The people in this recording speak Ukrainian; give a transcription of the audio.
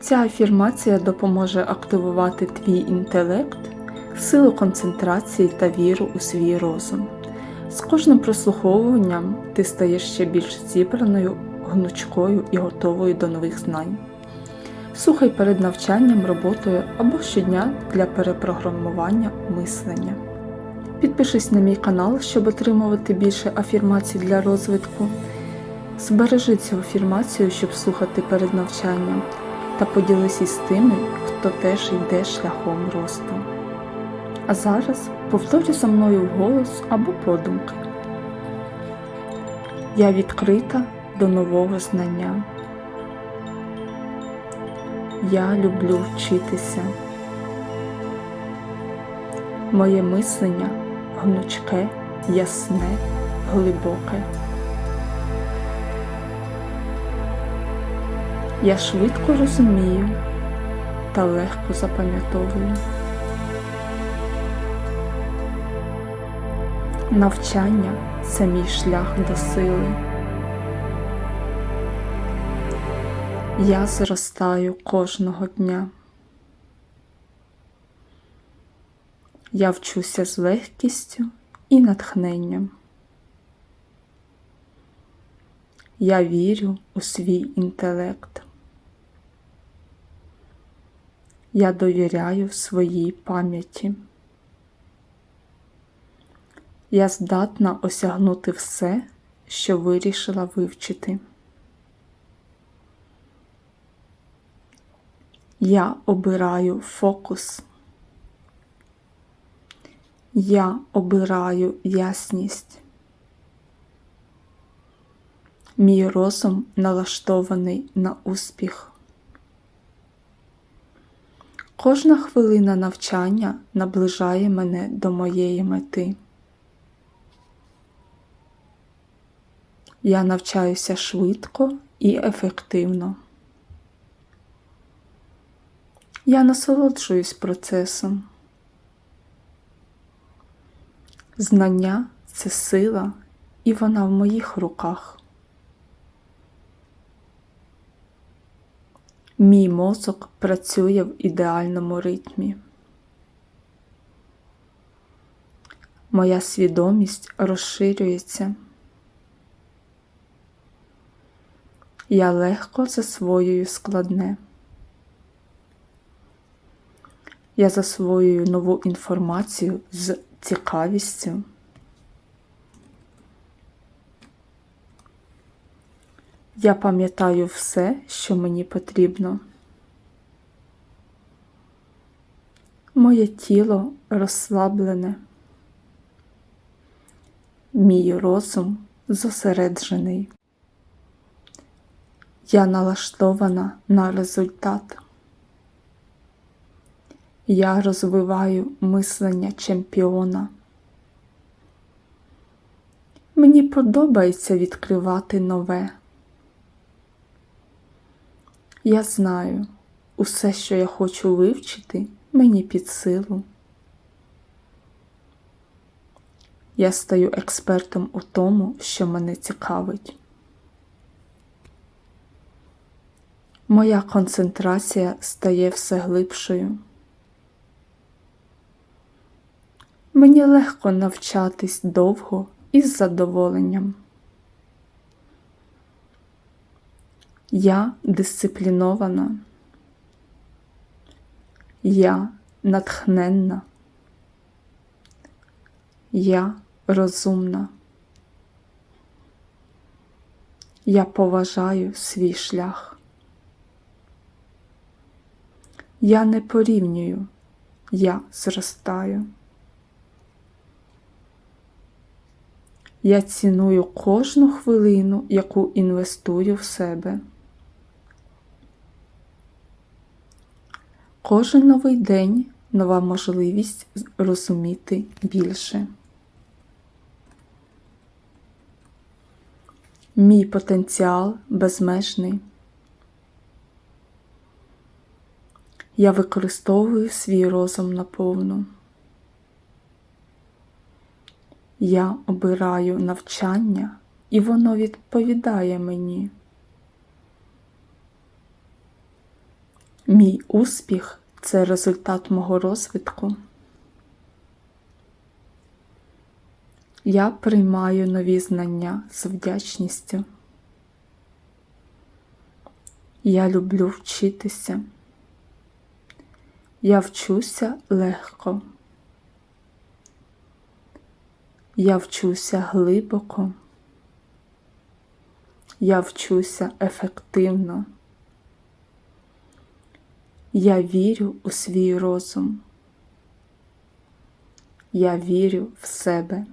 Ця афірмація допоможе активувати твій інтелект, силу концентрації та віру у свій розум. З кожним прослуховуванням ти стаєш ще більш зібраною, гнучкою і готовою до нових знань. Слухай перед навчанням, роботою або щодня для перепрограмування мислення. Підпишись на мій канал, щоб отримувати більше афірмацій для розвитку. Збережи цю афірмацію, щоб слухати перед навчанням, та поділись із тими, хто теж йде шляхом росту. А зараз повторюй за мною вголос або подумки. Я відкрита до нового знання. Я люблю вчитися. Моє мислення гнучке, ясне, глибоке. Я швидко розумію та легко запам'ятовую. Навчання це мій шлях до сили. Я зростаю кожного дня. Я вчуся з легкістю і натхненням. Я вірю у свій інтелект. Я довіряю своїй пам'яті. Я здатна осягнути все, що вирішила вивчити. Я обираю фокус. Я обираю ясність. Мій розум налаштований на успіх. Кожна хвилина навчання наближає мене до моєї мети. Я навчаюся швидко і ефективно. Я насолоджуюсь процесом. Знання це сила, і вона в моїх руках. Мій мозок працює в ідеальному ритмі. Моя свідомість розширюється. Я легко засвоюю складне. Я засвоюю нову інформацію з цікавістю. Я пам'ятаю все, що мені потрібно. Моє тіло розслаблене, мій розум зосереджений. Я налаштована на результат. Я розвиваю мислення чемпіона. Мені подобається відкривати нове. Я знаю, усе, що я хочу вивчити, мені під силу. Я стаю експертом у тому, що мене цікавить. Моя концентрація стає все глибшою. Мені легко навчатись довго і з задоволенням. Я дисциплінована. Я натхненна. Я розумна. Я поважаю свій шлях. Я не порівнюю, я зростаю. Я ціную кожну хвилину, яку інвестую в себе. Кожен новий день нова можливість розуміти більше. Мій потенціал безмежний. Я використовую свій розум наповну. Я обираю навчання, і воно відповідає мені. Мій успіх це результат мого розвитку. Я приймаю нові знання з вдячністю. Я люблю вчитися. Я вчуся легко. Я вчуся глибоко. Я вчуся ефективно. Я вірю у свій розум. Я вірю в себе.